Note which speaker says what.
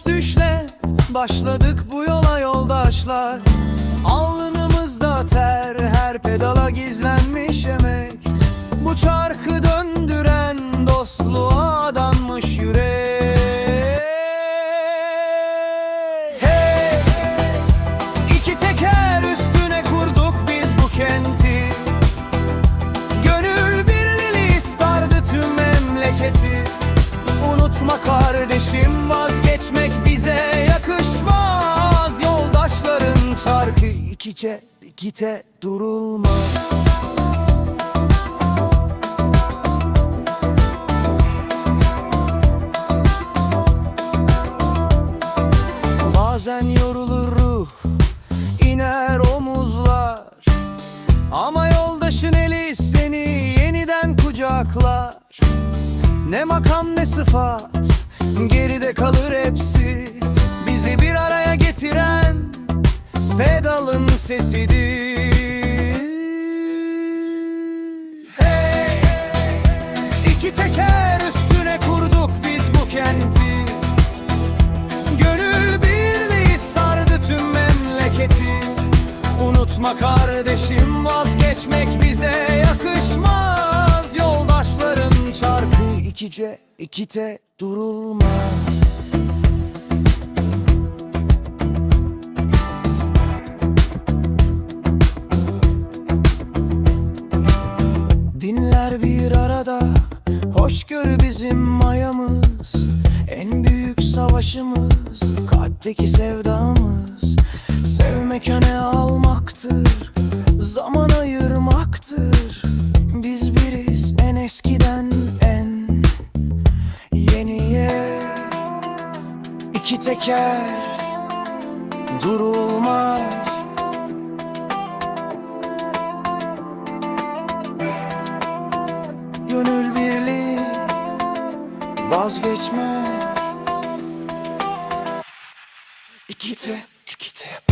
Speaker 1: boş düşle başladık bu yola yoldaşlar. Alnımızda ter her pedala gizlenmiş emek. Bu çarkı döndüren dostluğa adanmış yürek. Hey! İki teker üstüne kurduk biz bu kenti. Gönül birliliği sardı tüm memleketi. Unutma kardeşim var vazgeçmek bize yakışmaz. Yoldaşların çarkı ikice ikite durulmaz. Bazen yorulur ruh iner omuzlar. Ama yoldaşın eli seni yeniden kucaklar. Ne makam ne sıfat sesidir. Hey! İki teker üstüne kurduk biz bu kenti. Gönül birliği sardı tüm memleketi. Unutma kardeşim vazgeçmek bize yakışmaz. Yoldaşların çarkı ikice ikite durulmaz arada Hoşgörü bizim mayamız. En büyük savaşımız Kalpteki sevdamız. Sevmek öne almaktır Zaman ayırmaktır. Biz biriz en eskiden en Yeniye. İki teker Durulmaz Gönül birliği. Vazgeçme. İki te